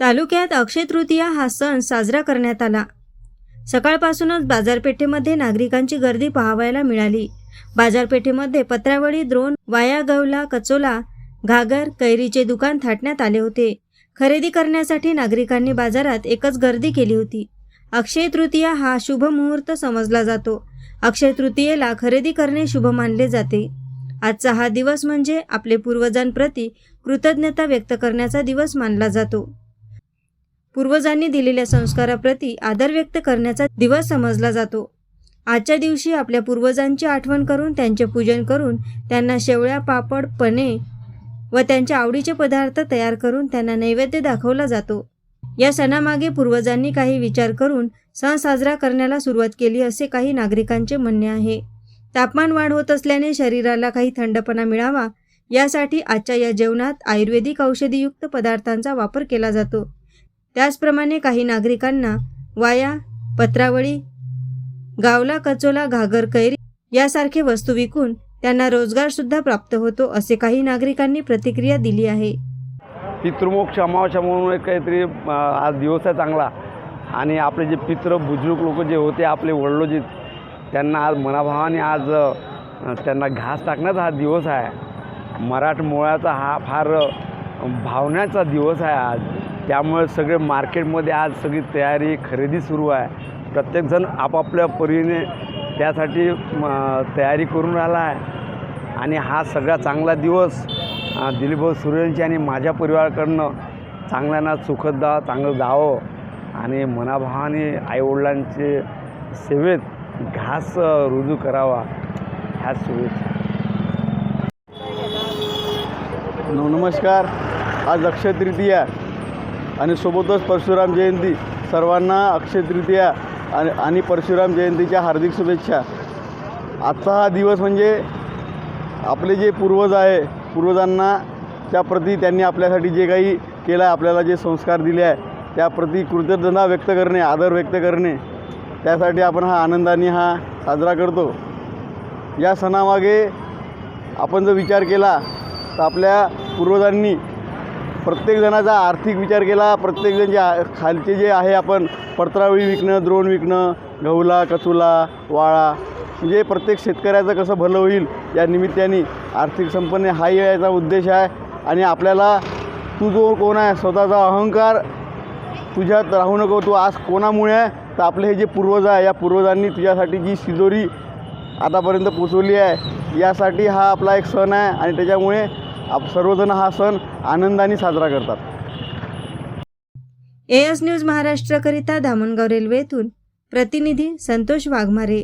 तालुक्यात अक्षय तृतीया हा सण साजरा करण्यात आला. सकाळपासूनच बाजारपेठेमध्ये नागरिकांची गर्दी पाहावयाला मिळाली. बाजारपेठेमध्ये पत्रावळी द्रोण वाया गवला कचोला घागर कैरीचे दुकान थाटण्यात आले होते. खरेदी करण्यासाठी नागरिकांनी बाजारात एकच गर्दी केली होती. अक्षय तृतीया हा शुभ मुहूर्त समजला जातो. अक्षय तृतीयेला खरेदी करणे शुभ मानले जाते. आजचा हा दिवस म्हणजे आपले पूर्वजांप्रती कृतज्ञता व्यक्त करण्याचा दिवस मानला जातो. पूर्वजांनी दिलेल्या संस्काराप्रती आदर व्यक्त करण्याचा दिवस समजला जातो. आजच्या दिवशी आपल्या पूर्वजांची आठवण करून त्यांचे पूजन करून त्यांना शेवळ्या पापड पणे व त्यांच्या आवडीचे पदार्थ तयार करून त्यांना नैवेद्य दाखवला जातो. या सणामागे पूर्वजांनी काही विचार करून सण साजरा करण्याला सुरुवात केली असे काही नागरिकांचे म्हणणे आहे. तापमान वाढ होत असल्याने शरीराला काही थंडपणा मिळावा यासाठी आजच्या या जेवणात आयुर्वेदिक औषधीयुक्त पदार्थांचा वापर केला जातो. त्याचप्रमाणे काही नागरिकांना वाया पत्रावळी गावला कचोला घागर कैरी यासारखे वस्तू विकून त्यांना रोजगार सुद्धा प्राप्त होतो असे काही नागरिकांनी प्रतिक्रिया दिली आहे. पितृमोक्ष अमावस्या म्हणून एक काहीतरी आज दिवस आहे चांगला. आणि आपले जे पित्र बुजुर्ग लोक जे होते आपले वडलोजी त्यांना आज मनाभावाने आज त्यांना घास टाकण्याचा हा दिवस आहे. मराठमोळ्याचा हा फार भावण्याचा दिवस आहे आज. त्यामुळे सगळे मार्केटमध्ये आज सगळी तयारी खरेदी सुरू आहे. प्रत्येकजण आपापल्या परीने त्यासाठी म, तयारी करून राहिला आहे. आणि हा सगळा चांगला दिवस दिलीपभाऊ सूर्यांची आणि माझ्या परिवाराकडनं चांगल्यांना सुखद जावा चांगलं जावं आणि मनाभावाने आईवडिलांचे सेवेत घास रुजू करावा ह्या शुभेच्छा. नमस्कार. आज अक्षय तृतीया. आणि सोबतच परशुराम जयंती सर्वांना अक्षय तृतीया आणि आणि परशुराम जयंतीच्या हार्दिक शुभेच्छा. आजचा हा दिवस म्हणजे आपले जे पूर्वज आहे पूर्वजांना त्याप्रती त्यांनी आपल्यासाठी जे काही केलं आहे आपल्याला जे संस्कार दिले आहे त्याप्रती कृतज्ञता व्यक्त करणे आदर व्यक्त करणे त्यासाठी आपण हा आनंदाने हा साजरा करतो. या सणामागे आपण जर विचार केला तर आपल्या पूर्वजांनी प्रत्येकजणाचा आर्थिक विचार केला प्रत्येकजण जे खालचे जे आहे आपण पत्रावळी विकणं द्रोण विकणं गहूला कचुला वाळा म्हणजे प्रत्येक शेतकऱ्याचं कसं भलं होईल या निमित्ताने आर्थिक संपन्न हा याचा उद्देश आहे. आणि आपल्याला तू जो कोण आहे स्वतःचा अहंकार तुझ्यात राहू नको तू आज कोणामुळे आहे तर आपले हे जे पूर्वज आहे या पूर्वजांनी तुझ्यासाठी जी शिजोरी आतापर्यंत पोचवली आहे यासाठी हा आपला एक सण आहे. आणि त्याच्यामुळे आप सर्वजण हा सण आनंदाने साजरा करतात. एएस न्यूज महाराष्ट्रकरिता धामणगाव रेल्वेतून प्रतिनिधी संतोष वाघमारे.